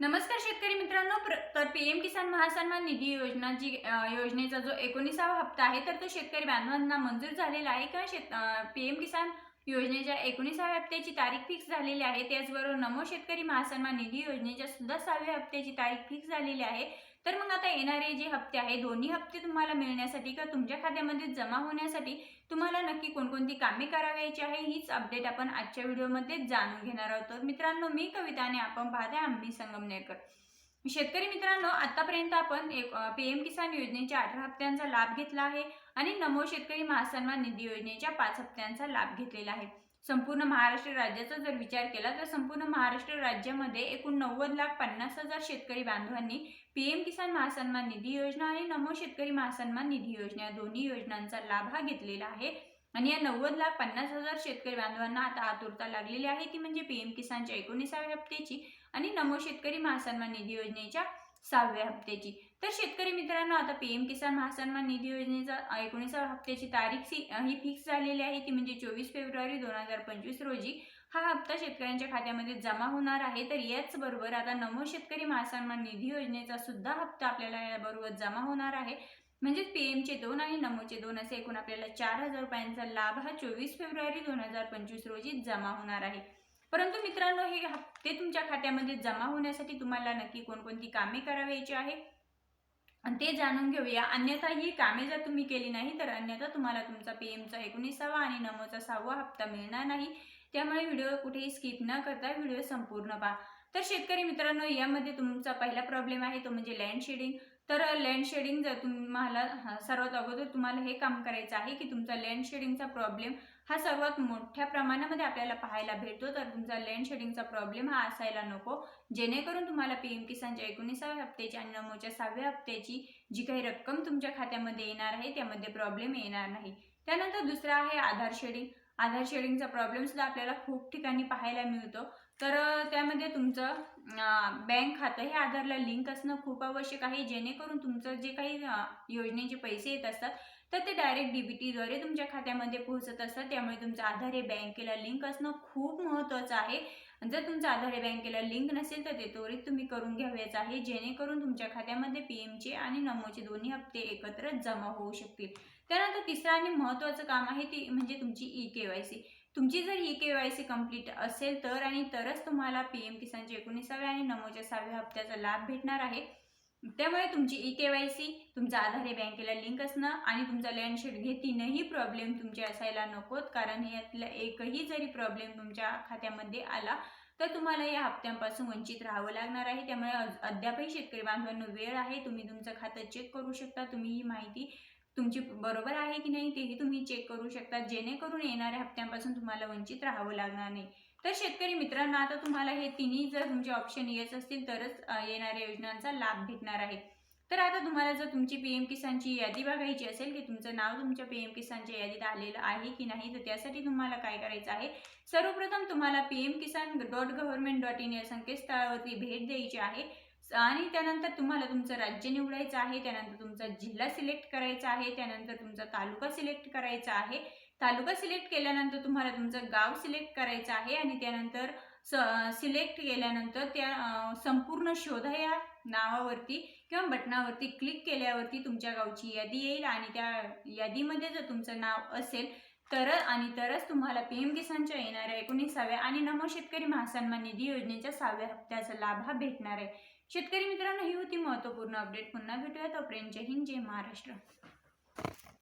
नमस्कार शेतकरी मित्रांनो. प्र- तर पीएम किसान महासन्मान निधी योजना जी योजनेचा जो एकोणीसावा हप्ता आहे तर तो शेतकरी बांधवांना मंजूर झालेला आहे का? शेत पी एम किसान योजनेच्या एकोणीसाव्या हप्त्याची तारीख फिक्स झालेली आहे. त्याचबरोबर नमो शेतकरी महासन्मान निधी योजनेच्या सुद्धा सहाव्या हप्त्याची तारीख फिक्स झालेली आहे. तर मग आता येणारे जे हप्ते आहे दोन्ही हप्ते तुम्हाला मिळण्यासाठी किंवा तुमच्या खात्यामध्ये जमा होण्यासाठी तुम्हाला नक्की कोणकोणती कामे करावयाची आहे हीच अपडेट आपण आजच्या व्हिडिओमध्ये जाणून घेणार आहोत. मित्रांनो मी कविता आणि आपण पाहताय आम्ही संगमनेरकर. शेतकरी मित्रांनो आतापर्यंत आपण एक पी एम किसान योजनेच्या अठरा हप्त्यांचा लाभ घेतला आहे आणि नमो शेतकरी महासन्मान निधी योजनेच्या पाच हप्त्यांचा लाभ घेतलेला आहे. संपूर्ण महाराष्ट्र राज्याचा जर विचार केला तर संपूर्ण महाराष्ट्र राज्यामध्ये एकूण नव्वद लाख पन्नास हजार शेतकरी बांधवांनी पी एम किसान महासन्मान निधी योजना आणि नमो शेतकरी महासन्मान निधी योजना या दोन्ही योजनांचा लाभ हा घेतलेला आहे. आणि या नव्वद लाख पन्नास हजार शेतकरी बांधवांना आता आतुरता लागलेली आहे. ती म्हणजे पी एम किसानच्या एकोणीसाव्या हप्त्याची. आणि नमो शेतकरी महासन्मान निधी योजनेच्या सहाव्या हप्त्याची. तर शेतकरी मित्रांनो आता पीएम किसान महासन्मान निधी योजनेचा एकोणीसाव्या हप्त्याची तारीख ही फिक्स झालेली आहे. ती म्हणजे चोवीस फेब्रुवारी दोन हजार पंचवीस रोजी हा हप्ता शेतकऱ्यांच्या खात्यामध्ये जमा होणार आहे. तर याचबरोबर आता नमो शेतकरी महासन्मान निधी योजनेचा सुद्धा हप्ता आपल्याला याबरोबर जमा होणार आहे. म्हणजेच पीएमचे दोन आणि नमोचे दोन असे एकूण आपल्याला चार हजार रुपयांचा लाभ हा चोवीस फेब्रुवारी दोन हजार पंचवीस रोजी जमा होणार आहे. परंतु मित्रांनो हे हप्ते तुमच्या खात्यामध्ये जमा होण्यासाठी तुम्हाला नक्की कोणकोणती कामे करावयाची आहे आणि ते जाणून घेऊया. अन्यथा ही कामे जर तुम्ही केली नाही तर अन्यथा तुम्हाला तुमचा पीएमचा एकोणीसावा आणि नमोचा सहावा हप्ता मिळणार नाही. त्यामुळे व्हिडिओ कुठेही स्किप न करता व्हिडिओ संपूर्ण पहा. तर शेतकरी मित्रांनो यामध्ये तुमचा पहिला प्रॉब्लेम आहे तो म्हणजे लँड शेडिंग. तर लँड शेडिंग जर तुम्हाला सर्वात अगोदर तुम्हाला हे काम करायचं आहे की तुमचा लँड शेडिंगचा प्रॉब्लेम हा सर्वात मोठ्या प्रमाणामध्ये आपल्याला पाहायला भेटतो. तर तुमचा लँड शेडिंगचा प्रॉब्लेम हा असायला नको. जेणेकरून तुम्हाला पीएम किसानच्या एकोणीसाव्या हप्त्याची आणि नमोच्या सहाव्या हप्त्याची जी काही रक्कम तुमच्या खात्यामध्ये येणार आहे त्यामध्ये प्रॉब्लेम येणार नाही. त्यानंतर दुसरा आहे आधार शेडिंग आधार शेडिंगचा प्रॉब्लेमसुद्धा आपल्याला खूप ठिकाणी पाहायला मिळतो. तर त्यामध्ये तुमचं बँक खातं हे आधारला लिंक असणं खूप आवश्यक आहे. जेणेकरून तुमचं जे काही योजनेचे पैसे येत असतात तर ते डायरेक्ट डीबीटीद्वारे तुमच्या खात्यामध्ये पोहोचत असतात. त्यामुळे तुमचं आधार हे बँकेला लिंक असणं खूप महत्त्वाचं आहे. जर तुमचा आधार बँकेला लिंक नसेल तर ते त्वरित तुम्ही करून घ्यावेच आहे जेणेकरून तुमच्या खात्यामध्ये पी एमचे आणि नमोचे दोन्ही हप्ते एकत्र जमा होऊ शकतील. त्यानंतर तिसरं आणि महत्त्वाचं काम आहे ती म्हणजे तुमची ई के वाय सी तुमची जर E K Y C complete असेल तर आणि तरच तुम्हाला पी एम किसानच्या एकोणीसाव्या आणि नमोच्या सहाव्या हप्त्याचा लाभ भेटणार आहे. त्यामुळे तुमची ई के वाय सी तुमचा आधार हे बँकेला लिंक असणं आणि तुमचा लँडशीट हे तीनही प्रॉब्लेम तुमचे असायला नकोत. कारण यातला एकही जरी प्रॉब्लेम तुमच्या खात्यामध्ये आला तर तुम्हाला या हप्त्यांपासून वंचित राहावं लागणार आहे. त्यामुळे अद्यापही शेतकरी बांधवांना वेळ आहे. तुम्ही तुमचं खातं चेक करू शकता. तुम्ही ही माहिती तुमची बरोबर आहे की नाही तेही तुम्ही चेक करू शकता. जेणेकरून येणाऱ्या हप्त्यांपासून तुम्हाला वंचित राहावं लागणार नाही. तर शेतकरी मित्रांनो आता तुम्हाला हे तिन्ही जर तुमचे ऑप्शन येत असतील तरच येणाऱ्या योजनांचा लाभ भेटणार आहे. तर आता तुम्हाला जर तुमची पी एम किसानची यादी बघायची असेल की तुमचं नाव तुमच्या पी एम किसानच्या यादीत आलेलं आहे की नाही तर त्यासाठी तुम्हाला काय करायचं आहे? सर्वप्रथम तुम्हाला P M Kisan dot government dot in या संकेतस्थळावरती भेट द्यायची आहे. आणि त्यानंतर तुम्हाला तुमचं राज्य निवडायचं आहे त्यानंतर तुमचा जिल्हा सिलेक्ट करायचा आहे त्यानंतर तुमचा तालुका सिलेक्ट करायचा आहे. तालुका सिलेक्ट केल्यानंतर तुम्हाला तुमचं गाव सिलेक्ट करायचं आहे आणि त्यानंतर स सिलेक्ट केल्यानंतर त्या संपूर्ण शोधा या नावावरती किंवा बटनावरती क्लिक केल्यावरती तुमच्या गावची यादी येईल आणि त्या यादीमध्ये जर तुमचं नाव असेल तर आणि तरच तुम्हाला पी एम किसानच्या येणाऱ्या एकोणीसाव्या आणि नमो शेतकरी महासन्मान निधी योजनेच्या सहाव्या हप्त्याचा लाभ हा भेटणार आहे. शेतकरी मित्रांनो ही होती महत्त्वपूर्ण अपडेट. पुन्हा भेटूया तोपर्यंत जय हिंद जय महाराष्ट्र.